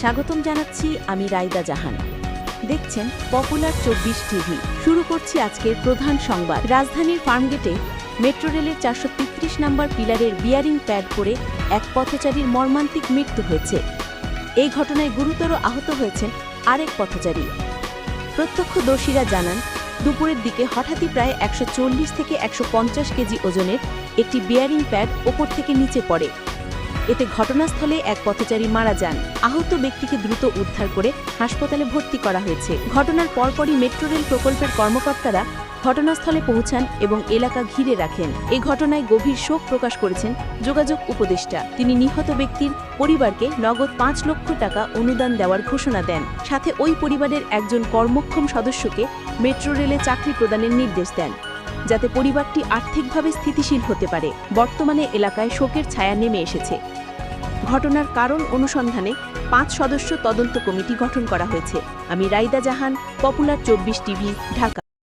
স্বাগতম জানাচ্ছি আমি রাইদা জাহান। দেখছেন পপুলার চব্বিশ টিভি। শুরু করছি আজকের প্রধান সংবাদ। রাজধানীর ফার্মগেটে মেট্রো রেলের চারশো তেত্রিশ নম্বর পিলারের বিয়ারিং প্যাড করে এক পথচারীর মর্মান্তিক মৃত্যু হয়েছে। এই ঘটনায় গুরুতর আহত হয়েছেন আরেক পথচারী। প্রত্যক্ষদর্শীরা জানান, দুপুরের দিকে হঠাৎই প্রায় একশো চল্লিশ থেকে একশো পঞ্চাশ কেজি ওজনের একটি বিয়ারিং প্যাড ওপর থেকে নিচে পড়ে। এতে ঘটনাস্থলে এক পথচারী মারা যান। আহত ব্যক্তিকে দ্রুত উদ্ধার করে হাসপাতালে ভর্তি করা হয়েছে। ঘটনার পরপরই মেট্রো রেল প্রকল্পের কর্মকর্তারা ঘটনাস্থলে পৌঁছান এবং এলাকা ঘিরে রাখেন। এই ঘটনায় গভীর শোক প্রকাশ করেছেন যোগাযোগ উপদেষ্টা। তিনি নিহত ব্যক্তির পরিবারকে নগদ পাঁচ লক্ষ টাকা অনুদান দেওয়ার ঘোষণা দেন। সাথে ওই পরিবারের একজন কর্মক্ষম সদস্যকে মেট্রো রেলে চাকরি প্রদানের নির্দেশ দেন, যাতে পরিবারটি আর্থিকভাবে স্থিতিশীল হতে পারে। বর্তমানে এলাকায় শোকের ছায়া নেমে এসেছে। ঘটনার কারণ অনুসন্ধানে পাঁচ সদস্য তদন্ত কমিটি গঠন করা হয়েছে। আমি রাইদা জাহান, পপুলার চব্বিশ টিভি, ঢাকা।